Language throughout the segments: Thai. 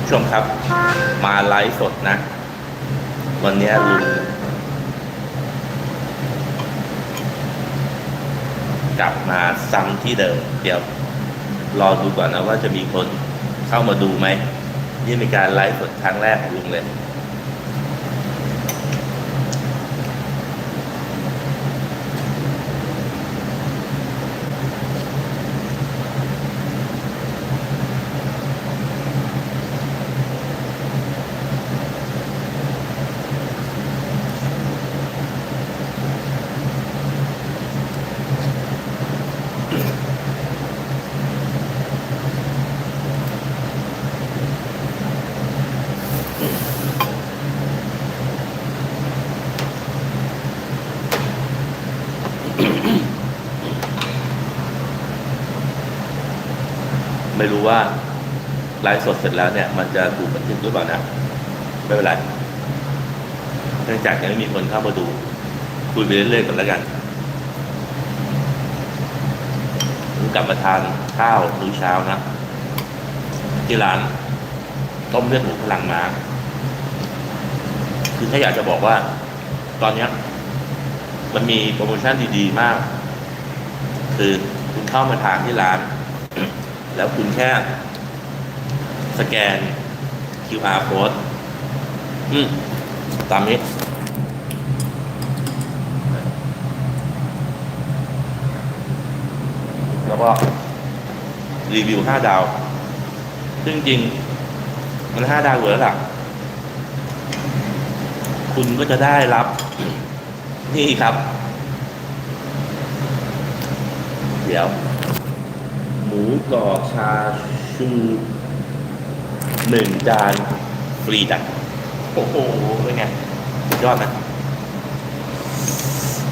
ผู้ชมครับ มาไลฟ์สดนะ วันนี้ลุงกลับมาซ้ำที่เดิม เดี๋ยวรอดูก่อนนะว่าจะมีคนเข้ามาดูไหมนี่เป็นการไลฟ์สดครั้งแรกของลุงเลย ไม่รู้ว่าไลฟ์สดเสร็จแล้วเนี่ย มันจะถูกบันทึกหรือเปล่านะไม่เป็นไรเนื่องจากยังไม่มีคนเข้ามาดู คุยไปเรื่อยๆก่อนแล้วกันผมกลับมาทานข้าวมื้อเช้านะที่ร้านต้มเลือดหมูพลังม้าคือถ้าอยากจะบอกว่า ตอนนี้มันมีโปรโมชั่นดีๆมาก คือคุณเข้ามาทานที่ร้าน แล้วคุณแค่สแกน QR code อืมตามนี้แล้วก็รีวิวห้าดาว ซึ่งจริง มันห้าดาวอยู่แล้วล่ะ คุณก็จะได้รับ นี่ครับ เดี๋ยว หมูกรอบชาชูหนึ่งจานฟรีจ้ะโอ้โหเป็นไงสุดยอดนะ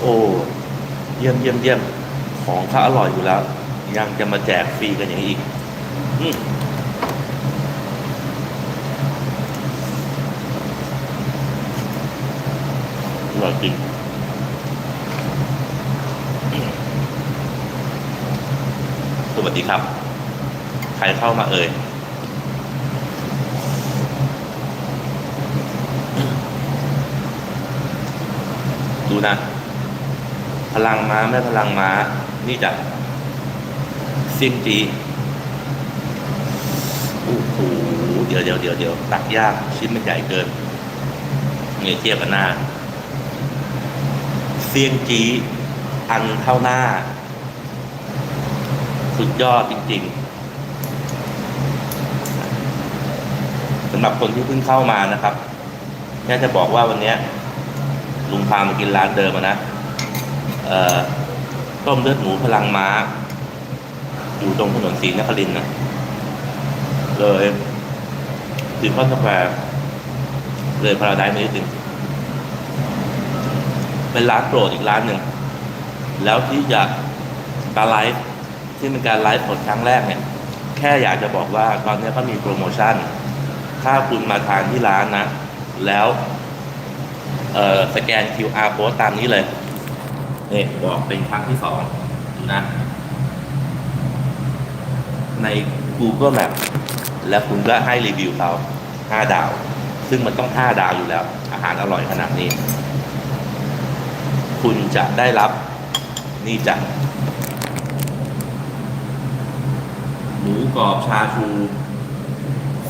โอ้เยี่ยมเยี่ยมเยี่ยมของเขาอร่อยอยู่แล้ว ยังจะมาแจกฟรีกันอย่างนี้อีกอืมอร่อยจริง วัสดีครับ ใครเข้ามาเอ่ยดูนะ พลังม้าแม่พลังม้า นี่จะเซียงจีโอ้โหเดี๋ยวเดี๋ยวเดี๋ยวเดี๋ยวตักยากชิ้นมันใหญ่เกินเนี่ยเทียบกันหน้าเซียงจีอันเท่าหน้า สุดยอดจริงๆสำหรับคนที่เพิ่งเข้ามานะครับแค่จะบอกว่าวันนี้ลุงพามากินร้านเดิมนะต้มเลือดหมูพลังม้า อยู่ตรงถนนศรีนครินทร์นะเลยถึงข้อนสแควร์เลยพาราไดซ์มานิดนึงเป็นร้านโปรดอีกร้านหนึ่ง แล้วที่จะกาไลฟ์ ที่เป็นการไลฟ์สดครั้งแรกเนี่ย แค่อยากจะบอกว่าตอนนี้เขามีโปรโมชั่น ถ้าคุณมาทานที่ร้านนะ แล้วเอ่อสแกน QR code ตามนี้เลยนี่บอกเป็นครั้งที่สองนะ ใน Google Map แล้วคุณก็ให้รีวิวเขาห้าดาว ซึ่งมันต้องห้าดาวอยู่แล้ว อาหารอร่อยขนาดนี้ คุณจะได้รับนี่จ้ะหมู กรอบชาชู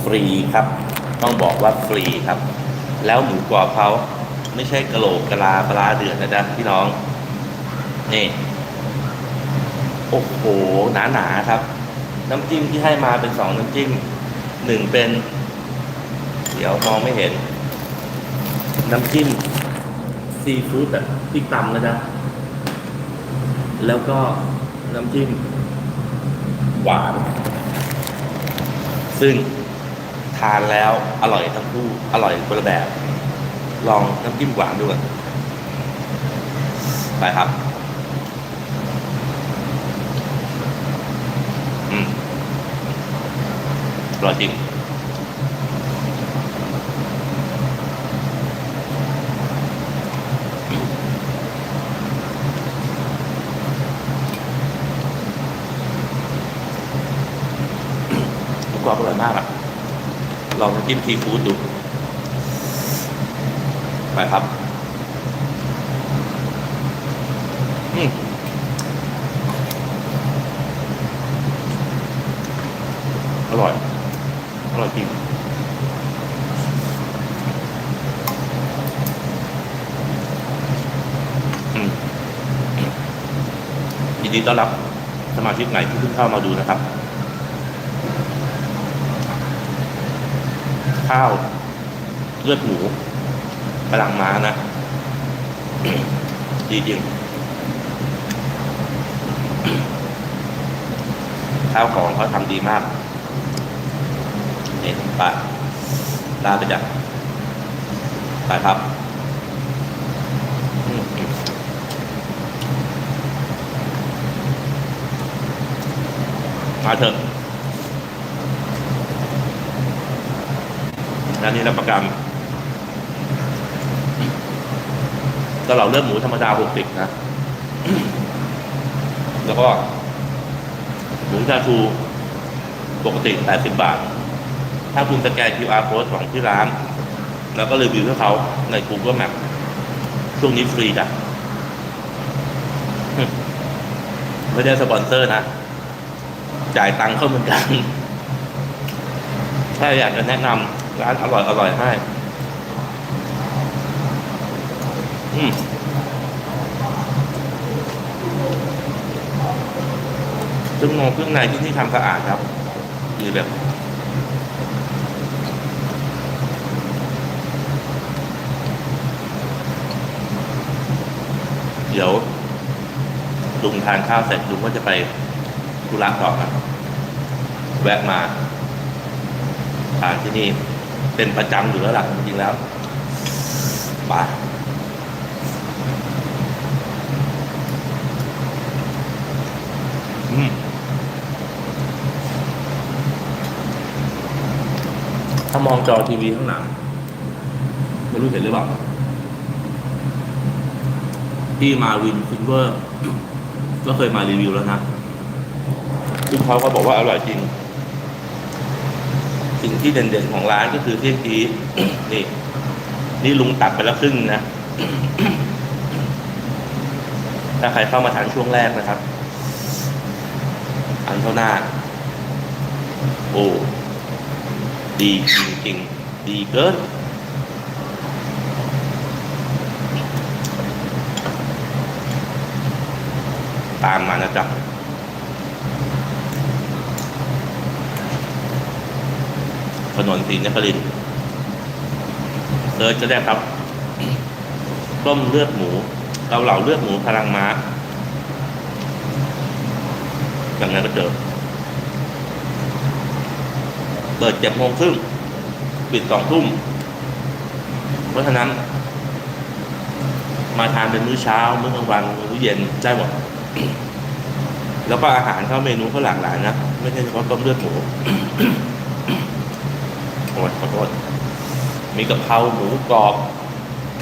ฟรีครับ ต้องบอกว่าฟรีครับ แล้วหมูกรอบเขาไม่ใช่กระโหลกกะลาปลาเดือดนะจ๊ะพี่น้อง นี่โอ้โหหนาหนาครับ น้ำจิ้มที่ให้มาเป็นสองน้ำจิ้มหนึ่งเป็น เดี๋ยวมองไม่เห็น น้ำจิ้มซีฟู้ดแบบพริกตำนะจ๊ะแล้วก็น้ำจิ้มหวาน ซึ่งทานแล้วอร่อยทั้งคู่อร่อยคนละแบบ ลองน้ำจิ้มหวานดูก่อนไปครับอืมอร่อยจริง อยมากอะลองน้ำจิ้มซีฟู้ดดู ไปครับ อืมอร่อย อร่อยจริงอืมยินดีต้อนรับสมาชิกใหม่ที่เพิ่งเข้ามาดูนะครับ ข้าวเลือดหมูกำลังมานะ ดีจริงข้าวของเขาทำดีมากเนี่ยไปลาไปจ้ะไปครับมาเถอะ ร้านนี้รับประกันก็เราเลือดหมูธรรมดาหกสิบนะ แล้วก็หมูชาชูปกติ80บาท ถ้าคุณสแกน QR code ของที่ร้าน แล้วก็รีวิวให้เขาใน Google Map ช่วงนี้ฟรีจ้ะไม่ได้สปอนเซอร์นะ จ่ายตังค์เข้าเหมือนกัน ถ้าอยากจะแนะนำ ร้านอร่อยอร่อยให้ อืมซึ่งงเครื่องในที่นี่ทำสะอาดครับคือแบบเดี๋ยวลุงทานข้าวเสร็จลุงก็จะไปธุระต่อนะแวะมาทานที่นี่ เป็นประจำอยู่แล้วล่ะจริงแล้วปอืมถ้ามองจอทีวีข้างหลังไม่รู้เห็นหรือเปล่าที่มาวินซิลเวอร์ก็เคยมารีวิวแล้วนะซึ่งเขาก็บอกว่าอร่อยจริง สิ่งที่เด่นๆของร้านก็คือเที่ยงกี้นี่ นี่ลุงตัดไปแล้วครึ่งนะ ถ้าใครเข้ามาทานช่วงแรกนะครับ อันเท่าหน้า โอ้ดีจริงๆดีเกินตามมานะจ๊ะ ถนนศรีนครินทร์เซิร์ชจะได้ครับต้มเลือดหมูเกาเหลาเลือดหมูพลังม้าอย่างนั้นก็เจอเปิดเจ็ดโมงครึ่งปิดสองทุ่มเพราะฉะนั้น มาทานเป็นมื้อเช้า มื้อกลางวันมื้อเย็นได้หมดแล้วก็อาหารเข้าเมนูเขาหลากหลายนะ ไม่ใช่เฉพาะต้มเลือดหมู โอ้ยขอโทษมีกะเพราหมูกรอบ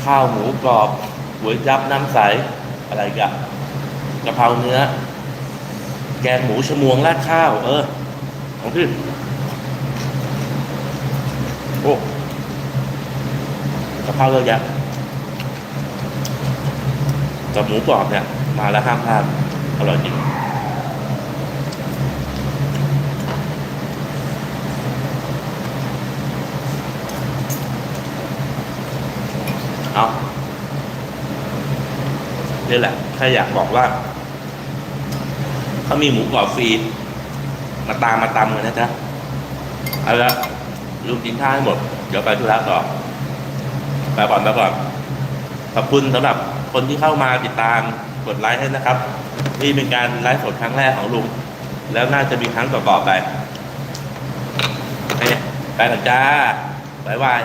ข้าวหมูกรอบก๋วยจับน้ำใส อะไรกันกะเพราเนื้อ แกงหมูชะมวงราดข้าว เออของพี่โอ้กะเพราเยอะแยะกับหมูกรอบเนี่ย มาแล้วห้ามพลาดอร่อยจริง นี่แหละ ถ้าอยากบอกว่าเขามีหมูกรอบฟรี มาตามมาตำกันนะจ๊ะเอาละลูกกินข้าวให้หมด เดี๋ยวไปธุระต่อไปก่อนไปก่อนขอบคุณสำหรับคนที่เข้ามาติดตามกดไลค์ให้นะครับ นี่เป็นการไลฟ์สดครั้งแรกของลุง แล้วน่าจะมีครั้งต่อๆไปไปกันจ้าบ๊ายบาย